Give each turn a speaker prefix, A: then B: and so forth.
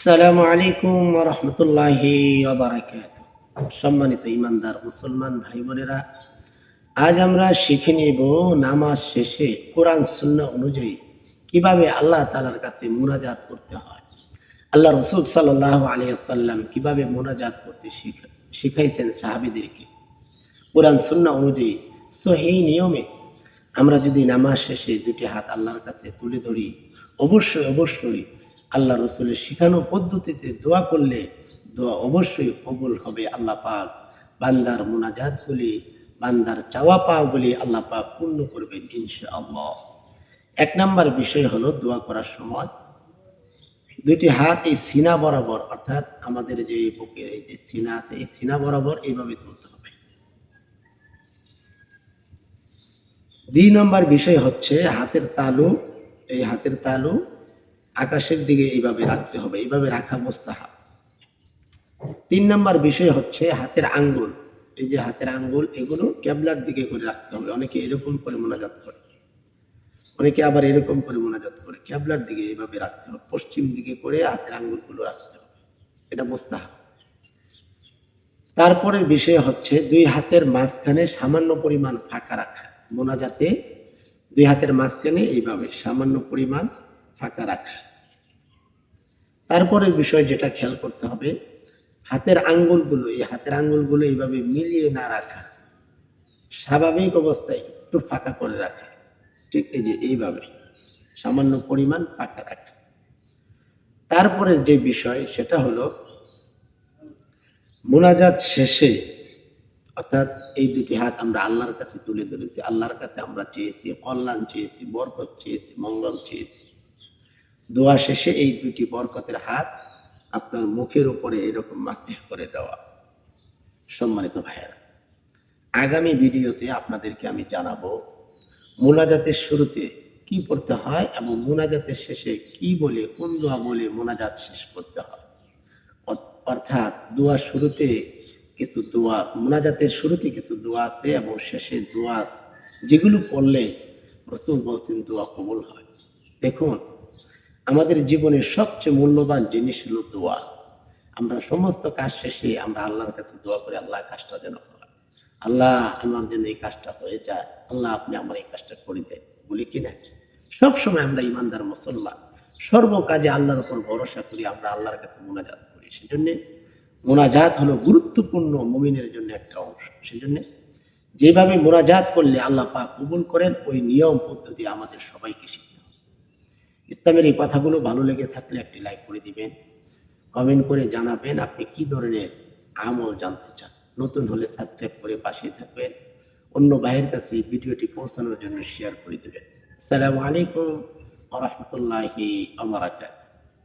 A: আসসালামু আলাইকুম রহমতুল্লাহি সম্মানিত ইমানদার মুসলমান ভাই বোনেরা আজ আমরা শিখে নিব নামাজ শেষে কোরআন শূন্য অনুযায়ী কীভাবে আল্লাহ তালার কাছে মোনাজাত করতে হয়। আল্লাহ রসুল সাল্লাহ আলিয়াল্লাম কীভাবে মোনাজাত করতে শিখা- শিখাইছেন সাহাবিদেরকে। কোরআন শূন্য অনুযায়ী সো এই নিয়মে আমরা যদি নামাজ শেষে দুটি হাত আল্লাহর কাছে তুলে ধরি, অবশ্যই অবশ্যই আল্লাহ রসুলের শিখানো পদ্ধতিতে দোয়া করলে দোয়া অবশ্যই কবুল হবে আল্লাহ পাক। বান্দার মোনাজাতগুলি বান্দার চাওয়া পাওয়াগুলি আল্লাহ পাক পূর্ণ করবেন ইনশাআল্লাহ। এক নাম্বার বিষয় হলো দোয়া করার সময়। দুটি হাত এই সিনা বরাবর, অর্থাৎ আমাদের যে বুকের এই যে সিনা আছে, এই সিনা বরাবর এইভাবে তুলতে হবে। দুই নম্বর বিষয় হচ্ছে হাতের তালু, এই হাতের তালু আকাশের দিকে এইভাবে রাখতে হবে, এইভাবে রাখা মোস্তাহাব। তিন নম্বর বিষয় হচ্ছে হাতের আঙ্গুল। এই যে হাতের আঙ্গুল, এগুলো ক্যাবলার দিকে করে রাখতে হবে। অনেকে এরকম করে মোনাজাত করে, অনেকে আবার এরকম করে মোনাজাত করে। ক্যাবলার দিকে এইভাবে রাখতে হবে, পশ্চিম দিকে করে হাতের আঙ্গুলগুলো রাখতে হবে। এটা মোস্তাহাব। তারপরের বিষয় হচ্ছে দুই হাতের মাঝখানে সামান্য পরিমাণ ফাঁকা রাখা। মোনাজাতে দুই হাতের মাঝখানে এইভাবে সামান্য পরিমাণ ফাঁকা রাখা। তারপরের বিষয় যেটা খেয়াল করতে হবে, হাতের আঙ্গুলগুলো, এই হাতের আঙ্গুলগুলো এইভাবে মিলিয়ে না রাখা। স্বাভাবিক অবস্থায় একটু ফাঁকা করে রাখা। ঠিক এই যে এইভাবে সামান্য পরিমাণ ফাঁকা রাখা। তারপরের যে বিষয় সেটা হলো, মোনাজাত শেষে অর্থাৎ এই দুটি হাত আমরা আল্লাহর কাছে তুলে ধরেছি। আল্লাহর কাছে আমরা চেয়েছি, কল্যাণ চেয়েছি, বরকত চেয়েছি, মঙ্গল চেয়েছি। দোয়া শেষে এই দুটি বরকতের হাত আপনার মুখের উপরে এরকম মাসে করে দেওয়া। সম্মানিত ভাইয়েরা, আগামী ভিডিওতে আপনাদেরকে আমি জানাব মোনাজাতের শুরুতে কি পড়তে হয় এবং মোনাজাতের শেষে কি বলে, কোন দোয়া বলে মোনাজাত শেষ করতে হয়। অর্থাৎ দোয়া শুরুতে কিছু দোয়া, মোনাজাতের শুরুতে কিছু দোয়া আছে এবং শেষে দোয়া যেগুলো পড়লে রসুল বলছেন দোয়া কবুল হয়। দেখুন আমাদের জীবনের সবচেয়ে মূল্যবান জিনিস হলো দোয়া। আমরা সমস্ত কাজ শেষে আমরা আল্লাহর কাছে দোয়া করি, আল্লাহ কাজটা যেন আল্লাহ আমার যেন এই কাজটা হয়ে যায়, আল্লাহ আপনি আমার এই কাজটা করে দেন। বলি কি না? সব সময় আমরা ইমানদার মুসলমান সর্ব কাজে আল্লাহর উপর ভরসা করি, আমরা আল্লাহর কাছে মোনাজাত করি। সেজন্য মোনাজাত হলো গুরুত্বপূর্ণ মুমিনের জন্য একটা অংশ। সেজন্য যেভাবে মোনাজাত করলে আল্লাহ পাক কবুল করেন, ওই নিয়ম পদ্ধতি আমাদের সবাইকে শিখতে ইসলামের এই কথাগুলো ভালো লেগে থাকলে একটি লাইক করে দিবেন। কমেন্ট করে জানাবেন আপনি কি ধরনের আমল জানতে চান। নতুন হলে সাবস্ক্রাইব করে পাশে থাকবেন। অন্য ভাইয়ের কাছে ভিডিওটি পৌঁছানোর জন্য শেয়ার করে দেবেন। আসসালামু আলাইকুম ওয়া আমার